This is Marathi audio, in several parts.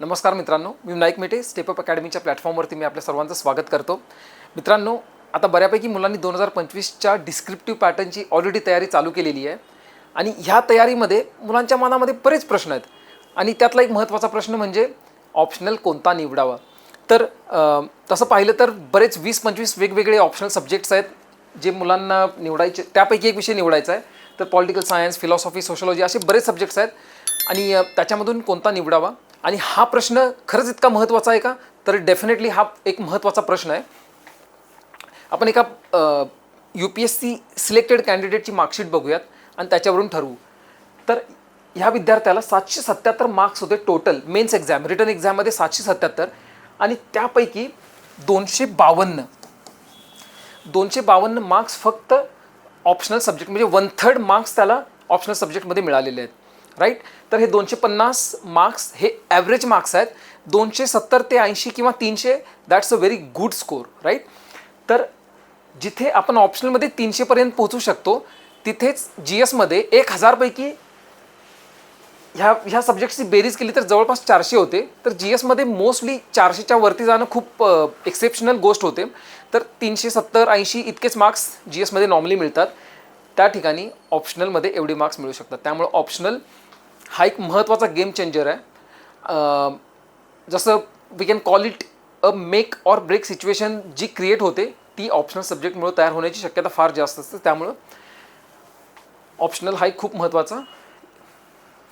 नमस्कार मित्रांनो मी नाईक मेटे स्टेपअप अकॅडमीच्या प्लॅटफॉर्मवरती मी आपल्या सर्वांचं स्वागत करतो. मित्रांनो आता बऱ्यापैकी मुलांनी दोन हजार पंचवीसच्या डिस्क्रिप्टिव्ह पॅटर्नची ऑलरेडी तयारी चालू केलेली आहे. आणि ह्या तयारीमध्ये मुलांच्या मनामध्ये बरेच प्रश्न आहेत. आणि त्यातला एक महत्त्वाचा प्रश्न म्हणजे ऑप्शनल कोणता निवडावा? तर तसं पाहिलं तर बरेच वीस पंचवीस वेगवेगळे ऑप्शनल सब्जेक्ट्स आहेत जे मुलांना निवडायचे त्यापैकी एक विषय निवडायचा आहे. तर पॉलिटिकल सायन्स फिलॉसॉफी सोशलॉजी असे बरेच सब्जेक्ट्स आहेत. आणि त्याच्यामधून कोणता निवडावा? आणि हा प्रश्न खरंच इतका महत्त्वाचा आहे का? तर डेफिनेटली हा एक महत्त्वाचा प्रश्न आहे. आपण एका U P S C selected कॅन्डिडेटची marksheet बघूयात आणि त्याच्यावरून ठरवू. तर ह्या विद्यार्थ्याला सातशे सत्याहत्तर मार्क्स होते टोटल मेन्स एक्झाम रिटर्न एक्झाममध्ये सातशे सत्याहत्तर आणि त्यापैकी दोनशे बावन्न दोनशे बावन्न मार्क्स फक्त ऑप्शनल सब्जेक्ट म्हणजे वन थर्ड मार्क्स त्याला ऑप्शनल सब्जेक्टमध्ये मिळालेले आहेत. राईट तर हे दोनशे पन्नास मार्क्स हे ॲव्हरेज मार्क्स आहेत. दोनशे सत्तर ते ऐंशी किंवा तीनशे that's a very good score right तर जिथे आपण ऑप्शनलमध्ये तीनशेपर्यंत पोहोचू शकतो तिथेच जी एसमध्ये एक हजारपैकी ह्या ह्या सब्जेक्टची बेरीज केली तर जवळपास चारशे होते. तर जी एसमध्ये मोस्टली चारशेच्या वरती जाणं खूप एक्सेप्शनल गोष्ट होते. तर तीनशे सत्तर ऐंशी इतकेच मार्क्स जी एसमध्ये नॉर्मली मिळतात. त्या ठिकाणी ऑप्शनलमध्ये एवढे मार्क्स मिळू शकतात. त्यामुळे ऑप्शनल हा एक महत्त्वाचा गेम चेंजर आहे. जसं we can call it a make or break situation G create होते ती ऑप्शनल सब्जेक्टमुळे तयार होण्याची शक्यता फार जास्त असते. त्यामुळं ऑप्शनल हा एक खूप महत्त्वाचा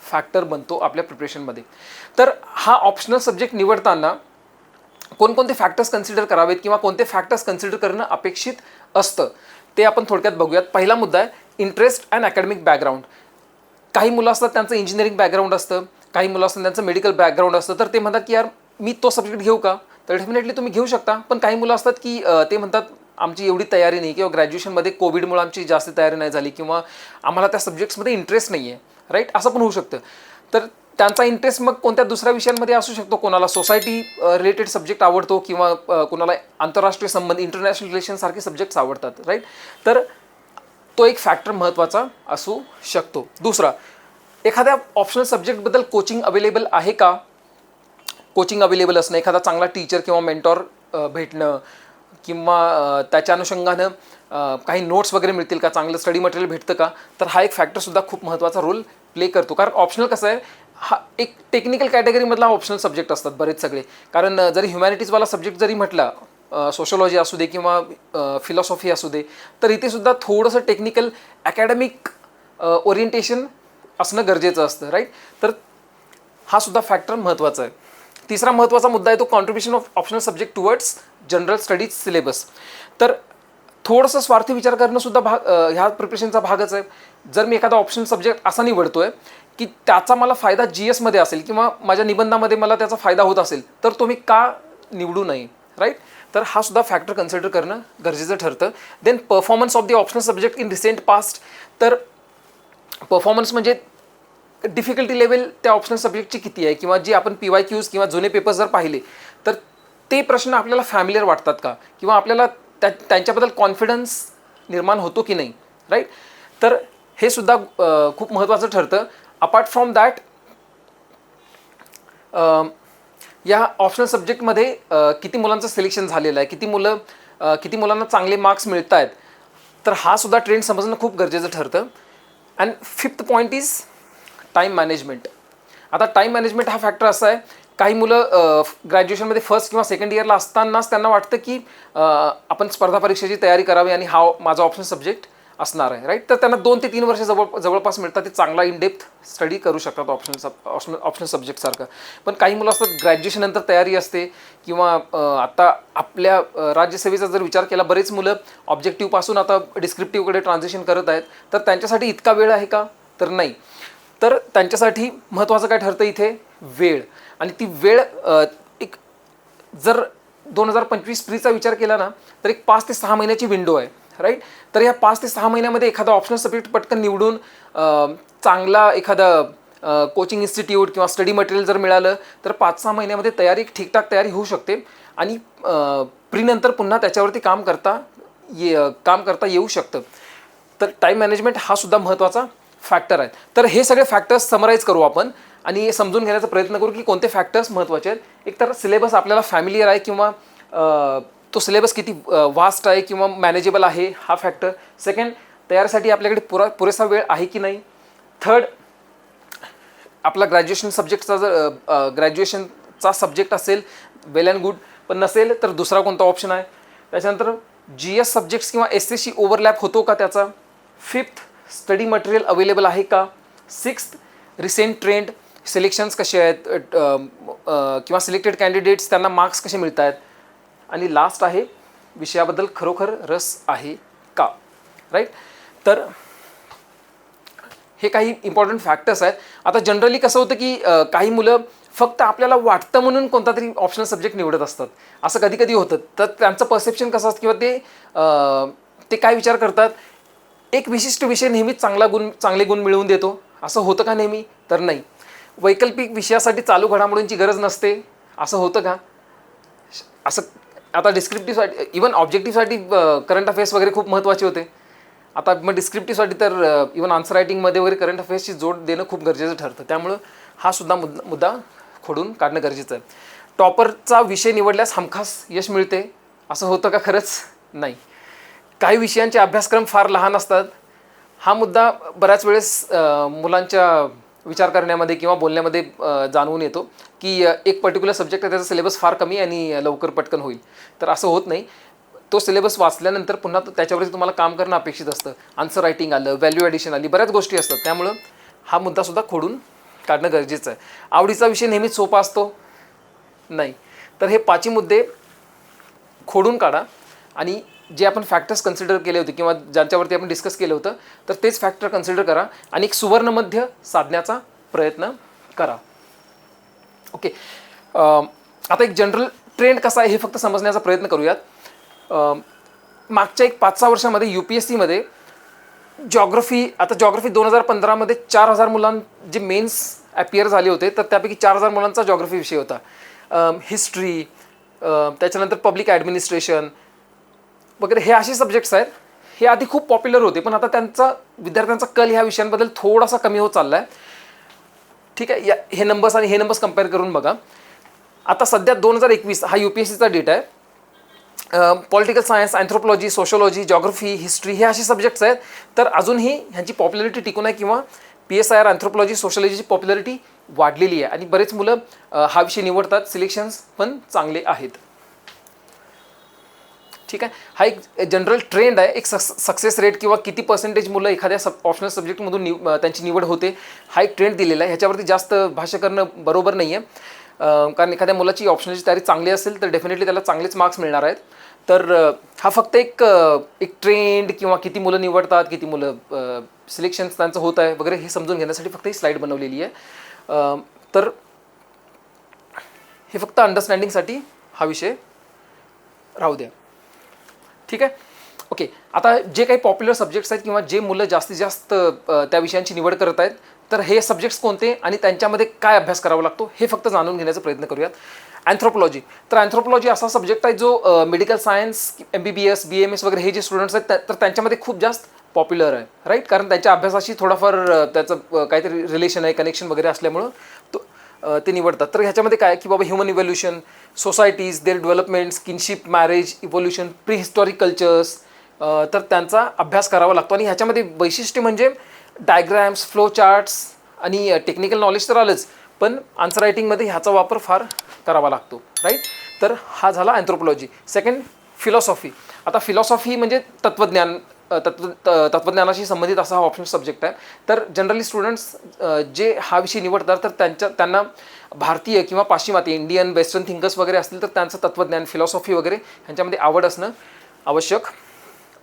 फॅक्टर बनतो आपल्या प्रिपरेशनमध्ये तर हा ऑप्शनल सब्जेक्ट निवडताना कोणकोणते फॅक्टर्स कन्सिडर करावेत किंवा कोणते फॅक्टर्स कन्सिडर करणं अपेक्षित असतं ते आपण थोडक्यात बघूयात. पहिला मुद्दा आहे इंटरेस्ट अँड अकॅडमिक बॅकग्राऊंड काही मुलं असतात त्यांचं इंजिनिअरिंग बॅकग्राऊंड असतं काही मुलं असतात त्यांचं मेडिकल बॅकग्राऊंड असतं तर ते म्हणतात की यार मी तो सब्जेक्ट घेऊ का? तर डेफिनेटली तुम्ही घेऊ शकता. पण काही मुलं असतात की ते म्हणतात आमची एवढी तयारी नाही किंवा ग्रॅज्युएशनमध्ये कोविडमुळे आमची जास्त तयारी नाही झाली किंवा आम्हाला त्या सब्जेक्ट्समध्ये इंटरेस्ट नाही आहे. राईट असं पण होऊ शकतं. तर त्यांचा इंटरेस्ट मग कोणत्या दुसऱ्या विषयांमध्ये असू शकतो? कोणाला सोसायटी रिलेटेड सब्जेक्ट आवडतो किंवा कोणाला आंतरराष्ट्रीय संबंध इंटरनॅशनल रिलेशनसारखे सब्जेक्ट्स आवडतात. राईट तर तो एक फॅक्टर महत्त्वाचा असू शकतो. दुसरा एखाद्या ऑप्शनल सब्जेक्टबद्दल कोचिंग अवेलेबल आहे का? कोचिंग अवेलेबल असणं एखादा चांगला टीचर किंवा मेंटॉर भेटणं किंवा त्याच्या अनुषंगानं काही नोट्स वगैरे मिळतील का? चांगलं स्टडी मटेरियल भेटतं का? तर हा एक फॅक्टरसुद्धा खूप महत्त्वाचा रोल प्ले करतो. कारण ऑप्शनल कसं आहे हा एक टेक्निकल कॅटेगरीमधला ऑप्शनल सब्जेक्ट असतात बरेच सगळे. कारण जरी ह्युमॅनिटीजवाला सब्जेक्ट जरी म्हटला सोशोलॉजी असू दे किंवा फिलॉसॉफी असू दे तर इथे सुद्धा थोडंसं टेक्निकल अकॅडमिक ओरिएंटेशन असणं गरजेचं असतं राईट तर हा सुद्धा फॅक्टर महत्त्वाचा आहे. तिसरा महत्त्वाचा मुद्दा आहे तो contribution of optional subject towards general studies syllabus तर थोडंसं स्वार्थी विचार करणंसुद्धा भाग ह्या प्रिपरेशनचा भागच आहे. जर मी एखादा ऑप्शनल सब्जेक्ट असा निवडतो आहे की त्याचा मला फायदा जी एसमध्ये असेल किंवा माझ्या निबंधामध्ये मला त्याचा फायदा होत असेल तर तो मी का निवडू नये राईट तर हा सुद्धा फॅक्टर कन्सिडर करणं गरजेचं ठरतं. Then performance of the optional subject in recent past तर परफॉर्मन्स म्हणजे डिफिकल्टी लेवल त्या ऑप्शनल सब्जेक्टची किती आहे? किंवा जी आपण पी वाय क्यूज किंवा जुने पेपर्स जर पाहिले तर ते प्रश्न आपल्याला फॅमिलियर वाटतात का? किंवा आपल्याला त्या त्यांच्याबद्दल कॉन्फिडन्स निर्माण होतो की नाही? राईट तर हे सुद्धा खूप महत्त्वाचं ठरतं. अपार्ट फ्रॉम दॅट या ऑप्शनल सब्जेक्टमध्ये किती मुलांचं सिलेक्शन झालेलं आहे किती मुलं किती मुलांना चांगले मार्क्स मिळत आहेत तर हा सुद्धा ट्रेंड समजणं खूप गरजेचं ठरतं. And fifth point is time management आता टाईम मॅनेजमेंट हा फॅक्टर असा आहे काही मुलं ग्रॅज्युएशनमध्ये फर्स्ट किंवा सेकंड इयरला असतानाच त्यांना वाटतं की आपण स्पर्धा परीक्षेची तयारी करावी आणि हा माझा ऑप्शन सब्जेक्ट असणार आहे राईट तर त्यांना दोन ते तीन वर्ष जवळ जवळपास मिळतात ते चांगला इन डेप्थ स्टडी करू शकतात ऑप्शनल सब ऑप्शनल ऑप्शनल सब्जेक्टसारखं पण काही मुलं असतात ग्रॅज्युएशननंतर तयारी असते किंवा आता आपल्या राज्यसेवेचा जर विचार केला बरेच मुलं ऑब्जेक्टिव्हपासून आता डिस्क्रिप्टिव्हकडे ट्रान्झेक्शन करत आहेत. तर त्यांच्यासाठी इतका वेळ आहे का? तर नाही. तर त्यांच्यासाठी महत्त्वाचं काय ठरतं इथे? वेळ. आणि ती वेळ एक जर दोन हजार पंचवीस प्रीचा विचार केला ना तर एक पाच ते सहा महिन्याची विंडो आहे. राईट तर या पाच ते सहा महिन्यामध्ये एखादा ऑप्शनल सब्जेक्ट पटकन निवडून चांगला एखादा कोचिंग इन्स्टिट्यूट किंवा स्टडी मटेरियल जर मिळालं तर पाच सहा महिन्यामध्ये तयारी ठीकठाक तयारी होऊ शकते. आणि प्रीनंतर पुन्हा त्याच्यावरती काम करता ये काम करता येऊ शकतं. तर टाईम मॅनेजमेंट हा सुद्धा महत्त्वाचा फॅक्टर आहे. तर हे सगळे फॅक्टर्स समराईज करू आपण आणि समजून घेण्याचा प्रयत्न करू की कोणते फॅक्टर्स महत्त्वाचे आहेत. एक तर सिलेबस आपल्याला फॅमिलीयर आहे किंवा तो सिलेबस किती वास्ट आहे किंवा मॅनेजेबल आहे हा फॅक्टर सेकंड तयारीसाठी आपल्याकडे पुरा पुरेसा वेळ आहे की नाही? थर्ड आपला ग्रॅज्युएशन सब्जेक्टचा जर ग्रॅज्युएशनचा सब्जेक्ट असेल वेल अँड गुड पण नसेल तर दुसरा कोणता ऑप्शन आहे? त्याच्यानंतर जी एस सब्जेक्ट्स किंवा एस एसशी ओव्हरलॅप होतो का त्याचा? फिफ्थ स्टडी मटेरियल अवेलेबल आहे का? सिक्स्थ रिसेंट ट्रेंड सिलेक्शन्स कसे आहेत? किंवा सिलेक्टेड कॅन्डिडेट्स त्यांना मार्क्स कसे मिळत आहेत आणि लास्ट आहे विषयाबद्दल खरोखर रस आहे का? राईट तर हे काही इम्पॉर्टंट फॅक्टर्स आहेत. आता जनरली कसं होतं की काही मुलं फक्त आपल्याला वाटतं म्हणून कोणता तरी ऑप्शनल सब्जेक्ट निवडत असतात. असं कधी कधी होतं. तर त्यांचं परसेप्शन कसं असतं किंवा ते ते काय विचार करतात? एक विशिष्ट विषय नेहमीच चांगला गुण चांगले गुण मिळवून देतो. असं होतं का नेहमी? तर नाही. वैकल्पिक विषयासाठी चालू घडामोडींची गरज नसते. असं होतं का? असं आता डिस्क्रिप्टिव्हसाठी इवन ऑब्जेक्टिव्हसाठी करंट अफेअर्स वगैरे खूप महत्त्वाचे होते. आता मग डिस्क्रिप्टिव्हसाठी तर इवन आन्सर रायटिंगमध्ये वगैरे करंट अफेअर्सची जोड देणं खूप गरजेचं ठरतं. त्यामुळं हा सुद्धा मुद्दा मुद्दा खोडून काढणं गरजेचं आहे. टॉपरचा विषय निवडल्यास हमखास यश मिळते. असं होतं का खरंच? नाही. काही विषयांचे अभ्यासक्रम फार लहान असतात. हा मुद्दा बऱ्याच वेळेस मुलांच्या विचार करण्यामध्ये किंवा बोलण्यामध्ये जाणवून येतो की एक पर्टिक्युलर सब्जेक्ट आहे त्याचा सिलेबस फार कमी आणि लवकर पटकन होईल. तर असं होत नाही. तो सिलेबस वाचल्यानंतर पुन्हा तो- त्याच्यावरती तुम्हाला काम करणं अपेक्षित असतं. आन्सर रायटिंग आलं व्हॅल्यू ॲडिशन आली बऱ्याच गोष्टी असतात. त्यामुळं हा मुद्दासुद्धा खोडून काढणं गरजेचं आहे. आवडीचा विषय नेहमीच सोपा असतो? नाही. तर हे पाचही मुद्दे खोडून काढा आणि जे आपण फॅक्टर्स कन्सिडर केले होते किंवा ज्यांच्यावरती आपण डिस्कस केलं होतं तर तेच फॅक्टर कन्सिडर करा आणि एक सुवर्णमध्य साधण्याचा प्रयत्न करा. ओके आता एक जनरल ट्रेंड कसा आहे हे फक्त समजण्याचा प्रयत्न करूयात. मागच्या एक पाच सहा वर्षामध्ये यू पी एस सीमध्ये जॉग्रफी आता जॉग्रफी दोन हजार पंधरामध्ये चार हजार मुलां जे मेन्स ॲपियर झाले होते तर त्यापैकी चार हजार मुलांचा जॉग्रफी विषय होता. हिस्ट्री त्याच्यानंतर पब्लिक ॲडमिनिस्ट्रेशन वगैरे हे असे सब्जेक्ट्स आहेत. हे आधी खूप पॉप्युलर होते पण आता त्यांचा विद्यार्थ्यांचा कल ह्या विषयांबद्दल थोडासा कमी होत चालला आहे ठीक आहे या हे नंबर्स आणि हे नंबर्स कंपेअर करून बघा. आता सध्या दोन हजार एकवीस हा यू पी एस सीचा डेटा आहे. Political science anthropology sociology geography history हे असे सब्जेक्ट्स आहेत. तर अजूनही ह्यांची पॉप्युलॅरिटी टिकून आहे किंवा P S I R anthropology सोशोलॉजीची popularity वाढलेली आहे. आणि बरेच मुलं हा विषय निवडतात. सिलेक्शन्स पण चांगले आहेत. ठीक आहे? हा एक जनरल ट्रेंड आहे. एक सक्सेस रेट किंवा किती पर्सेंटेज मुलं एखाद्या सब ऑप्शनल सब्जेक्टमधून निव त्यांची निवड होते हा एक ट्रेंड दिलेला आहे. ह्याच्यावरती जास्त भाष्य करणं बरोबर नाही आहे कारण एखाद्या मुलाची ऑप्शनलची तयारी चांगली असेल तर डेफिनेटली त्याला चांगलेच मार्क्स मिळणार आहेत. तर हा फक्त एक एक ट्रेंड किंवा किती मुलं निवडतात किती मुलं सिलेक्शन्स त्यांचं होत आहे वगैरे हे समजून घेण्यासाठी फक्त ही स्लाईड बनवलेली आहे. तर हे फक्त अंडरस्टँडिंगसाठी हा विषय राहू द्या. ठीक आहे? ओके आता जे काही पॉप्युलर सब्जेक्ट्स आहेत किंवा जे मुलं जास्तीत जास्त त्या विषयांची निवड करत आहेत तर हे सब्जेक्ट्स कोणते आणि त्यांच्यामध्ये काय अभ्यास करावा लागतो हे फक्त जाणून घेण्याचा प्रयत्न करूयात. अँथ्रोपॉलॉजी तर अँथ्रोपॉलॉजी असा सब्जेक्ट आहे जो medical science M B B S B M S वगैरे हे जे स्टुडंट्स आहेत तर त्यांच्यामध्ये खूप जास्त पॉप्युलर आहे. राईट कारण त्यांच्या अभ्यासाशी थोडाफार त्याचं काहीतरी रिलेशन आहे कनेक्शन वगैरे असल्यामुळं. ते निवडतात. तर ह्याच्यामध्ये काय की बाबा human evolution societies their development kinship marriage evolution prehistoric cultures तर त्यांचा अभ्यास करावा लागतो. आणि ह्याच्यामध्ये वैशिष्ट्य म्हणजे डायग्रॅम्स फ्लो चार्ट्स आणि टेक्निकल नॉलेज तर आलंच पण आन्सर रायटिंगमध्ये ह्याचा वापर फार करावा लागतो. राईट तर हा झाला अँथ्रोपॉलॉजी सेकंड फिलॉसॉफी आता फिलॉसॉफी म्हणजे तत्त्वज्ञान तत्व तत्वज्ञानाशी तत्त्वज्ञानाशी संबंधित असा हा ऑप्शन सब्जेक्ट आहे. तर जनरली स्टुडंट्स जे हा विषय निवडतात तर त्यांच्या त्यांना भारतीय किंवा पाश्चिमात्य इंडियन वेस्टर्न थिंकर्स वगैरे असतील तर त्यांचं तत्त्वज्ञान फिलॉसॉफी वगैरे ह्यांच्यामध्ये आवड असणं आवश्यक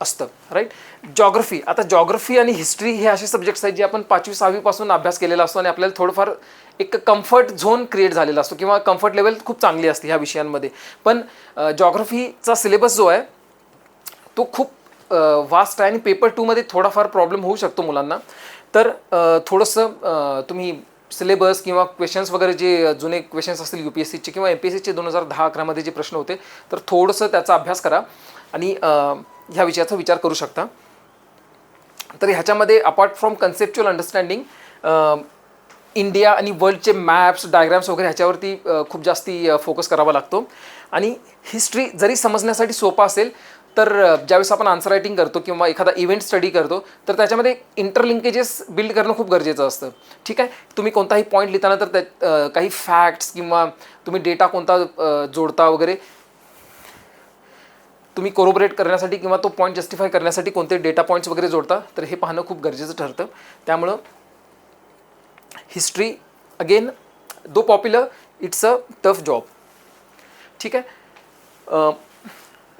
असतं राईट जॉग्रफी आता जॉग्रफी आणि हिस्ट्री हे असे सब्जेक्ट्स आहेत जे आपण पाचवी सहावीपासून अभ्यास केलेला असतो आणि आपल्याला थोडंफार एक कम्फर्ट झोन क्रिएट झालेला असतो किंवा कम्फर्ट लेवल खूप चांगली असते ह्या विषयांमध्ये. पण जॉग्रफीचा सिलेबस जो आहे तो खूप वास्ट आहे आणि पेपर टूमध्ये थोडाफार प्रॉब्लेम होऊ शकतो मुलांना. तर थोडंसं तुम्ही सिलेबस किंवा क्वेश्चन्स वगैरे जे जुने क्वेश्चन्स असतील यू पी एस सीचे किंवा एम पी एस सीचे दोन हजार दहा अकरामध्ये जे प्रश्न होते तर थोडंसं त्याचा अभ्यास करा आणि ह्या विषयाचा विचार करू शकता. तर ह्याच्यामध्ये apart from conceptual understanding India आणि वर्ल्डचे मॅप्स डायग्राम्स वगैरे ह्याच्यावरती खूप जास्ती फोकस करावा लागतो. आणि हिस्ट्री जरी समजण्यासाठी सोपा असेल तर ज्यावेळेस आपण आन्सर रायटिंग करतो किंवा एखादा इव्हेंट स्टडी करतो तर त्याच्यामध्ये इंटरलिंकेजेस बिल्ड करणं खूप गरजेचं असतं. ठीक आहे? तुम्ही कोणताही पॉईंट लिहिताना तर त्यात काही फॅक्ट्स किंवा तुम्ही डेटा कोणता जोडता वगैरे तुम्ही कोरोबरेट करण्यासाठी किंवा तो पॉईंट जस्टिफाय करण्यासाठी कोणते डेटा पॉईंट्स वगैरे जोडता तर हे पाहणं खूप गरजेचं ठरतं. त्यामुळं history again though popular it's a tough job ठीक आहे?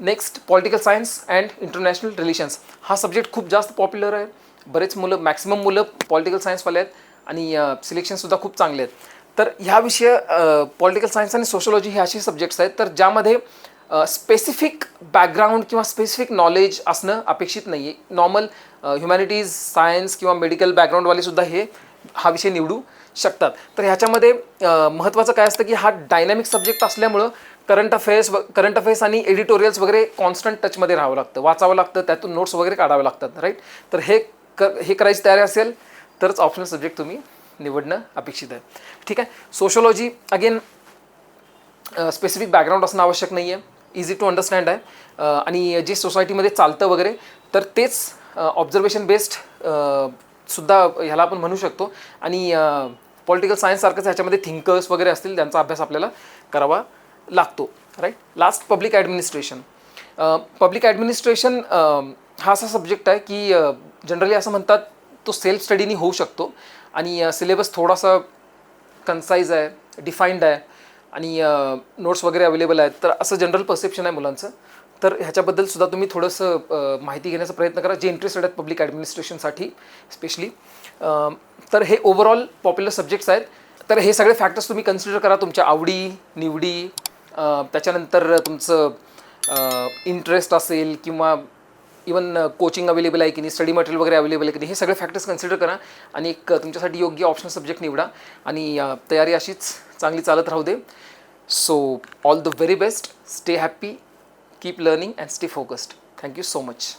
Next political science and international relations हा सब्जेक्ट खूप जास्त पॉप्युलर आहे. बरेच मुलं मॅक्सिमम मुलं पॉलिटिकल सायन्सवाले आहेत आणि सिलेक्शनसुद्धा खूप चांगले आहेत. तर ह्या विषय पॉलिटिकल सायन्स आणि सोशोलॉजी हे असे सब्जेक्ट्स आहेत. तर ज्यामध्ये स्पेसिफिक बॅकग्राऊंड किंवा स्पेसिफिक नॉलेज असणं अपेक्षित नाही आहे नॉर्मल ह्युमॅनिटीज सायन्स किंवा मेडिकल बॅकग्राऊंडवालेसुद्धा हे हा विषय निवडू शकतात. तर ह्याच्यामध्ये महत्त्वाचं काय असतं की हा डायनॅमिक सब्जेक्ट असल्यामुळं करंट अफेअर्स करंट अफेअर्स आणि एडिटोरियल्स वगैरे कॉन्स्टंट टचमध्ये राहावं लागतं. वाचावं लागतं त्यातून नोट्स वगैरे काढावे लागतात राईट तर हे कर हे करायची तयारी असेल तरच ऑप्शनल सब्जेक्ट तुम्ही निवडणं अपेक्षित आहे. ठीक आहे? सोशोलॉजी अगेन स्पेसिफिक बॅकग्राऊंड असणं आवश्यक नाही आहे इझी टू अंडरस्टँड आहे आणि जे सोसायटीमध्ये चालतं वगैरे तर तेच ऑब्झर्वेशन बेस्ड सुद्धा ह्याला आपण म्हणू शकतो. आणि पॉलिटिकल सायन्ससारखंच ह्याच्यामध्ये थिंकर्स वगैरे असतील त्यांचा अभ्यास आपल्याला करावा लागतो right last public administration public administration हा असा सब्जेक्ट आहे की जनरली असं म्हणतात तो सेल्फ स्टडीनी होऊ शकतो. आणि सिलेबस थोडासा कन्साईज आहे डिफाईंड आहे. आणि नोट्स वगैरे अवेलेबल आहेत. तर असं जनरल परसेप्शन आहे मुलांचं. तर ह्याच्याबद्दल सुद्धा तुम्ही थोडंसं माहिती घेण्याचा प्रयत्न करा जे इंटरेस्टेड आहेत पब्लिक ॲडमिनिस्ट्रेशनसाठी स्पेशली तर हे ओव्हरऑल पॉप्युलर सब्जेक्ट्स आहेत. तर हे सगळे फॅक्टर्स तुम्ही कन्सिडर करा तुमच्या आवडी निवडी त्याच्यानंतर तुमचं इंटरेस्ट असेल किंवा इवन कोचिंग अवेलेबल आहे की नाही स्टडी मटेरियल वगैरे अवेलेबल आहे की नाही हे सगळे फॅक्टर्स कन्सिडर करा आणि एक तुमच्यासाठी योग्य ऑप्शनल सब्जेक्ट निवडा आणि तयारी अशीच चांगली चालत राहू दे. So all the very best stay happy keep learning and stay focused thank you so much